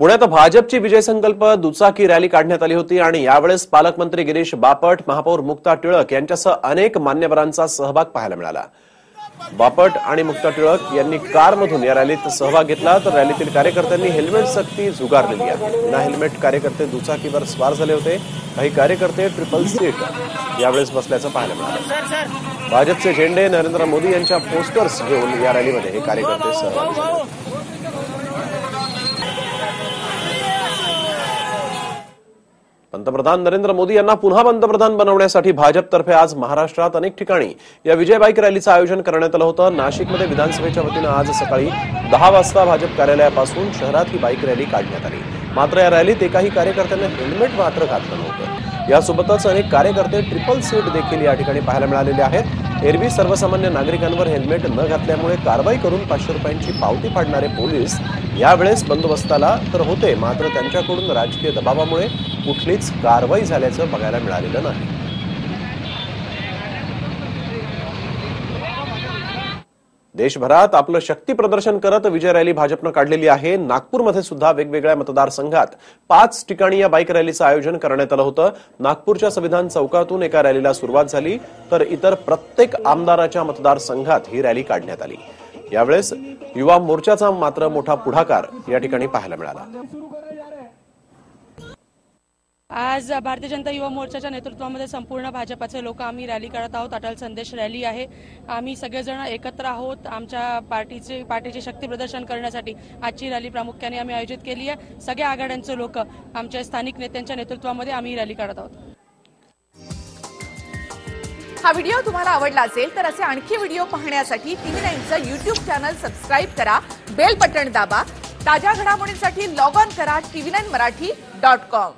पुण्यात भाजपची विजय संकल्प दुचाकी रॅली काढण्यात आली होती आणि यावेळेस पालकमंत्री गिरीश बापट महापौर मुक्ता टिळक यांच्यासह अनेक मान्यवरांचा सहभाग पाहायला मिळाला. बापट आणि मुक्ता टिळक यांनी कारमधून या रॅलीत सहभाग घेतला. तर रॅलीतील कार्यकर्त्यांनी हेल्मेट सक्ती झुगारलेली आहे. विना हेल्मेट कार्यकर्ते दुचाकीवर स्वार झाले होते. काही कार्यकर्ते ट्रिपल सीट यावेळेस बसल्याचं पाहायला मिळालं. भाजपचे झेंडे नरेंद्र मोदी यांच्या पोस्टर्स घेऊन या रॅलीमध्ये हे कार्यकर्ते सहभागी झाले. पंतप्रधान नरेंद्र मोदी यांना पुन्हा पंतप्रधान बनवण्यासाठी भाजपतर्फे आज महाराष्ट्रात अनेक ठिकाणी या विजय बाईक रॅलीचं आयोजन करण्यात आलं होतं. नाशिकमध्ये विधानसभेच्या वतीनं आज सकाळी दहा वाजता भाजप कार्यालयापासून शहरात ही बाईक रॅली काढण्यात आली. मात्र या रॅलीत एकाही कार्यकर्त्यांना हेल्मेट मात्र घातलं नव्हतं. यासोबतच अनेक कार्यकर्ते ट्रिपल सीट देखील या ठिकाणी पाहायला मिळालेले आहेत. एरवी सर्वसामान्य नागरिकांवर हेल्मेट न घातल्यामुळे कारवाई करून पाचशे रुपयांची पावती फाडणारे पोलीस यावेळेस बंदोबस्ताला तर होते मात्र त्यांच्याकडून राजकीय दबावामुळे कुठलीच कारवाई झाल्याचं बघायला मिळालेलं नाही. देशभरात आपलं शक्ती प्रदर्शन करत विजय रॅली भाजपनं काढलेली आहे. नागपूरमध्ये सुद्धा वेगवेगळ्या मतदारसंघात पाच ठिकाणी या बाईक रॅलीचं आयोजन करण्यात आलं होतं. नागपूरच्या संविधान चौकातून एका रॅलीला सुरुवात झाली तर इतर प्रत्येक आमदाराच्या मतदारसंघात ही रॅली काढण्यात आली. यावेळेस युवा मोर्चाचा मात्र मोठा पुढाकार या ठिकाणी पाहायला मिळाला. आज भारतीय जनता युवा मोर्चाच्या नेतृत्वामध्ये संपूर्ण भाजपाचे लोक आम्ही रॅली करत आहोत. अटल संदेश रॅली आहे. आम्ही सगळेजण एकत्र आहोत आमच्या पार्टीचे पार्टीचे शक्ती प्रदर्शन करण्यासाठी. आजची रॅली प्रामुख्याने आम्ही आयोजित केली आहे. सगळ्या आघाड्यांचे लोक आमच्या स्थानिक नेत्यांच्या नेतृत्वामध्ये आम्ही ही रॅली करत आहोत. हा व्हिडिओ तुम्हाला आवडला असेल तर असे आणखी व्हिडिओ पाहण्यासाठी टीव्ही नाईनचं युट्यूब चॅनल सबस्क्राईब करा. बेल बटन दाबा. ताज्या घडामोडींसाठी लॉग ऑन करा TV nine Marathi dot com.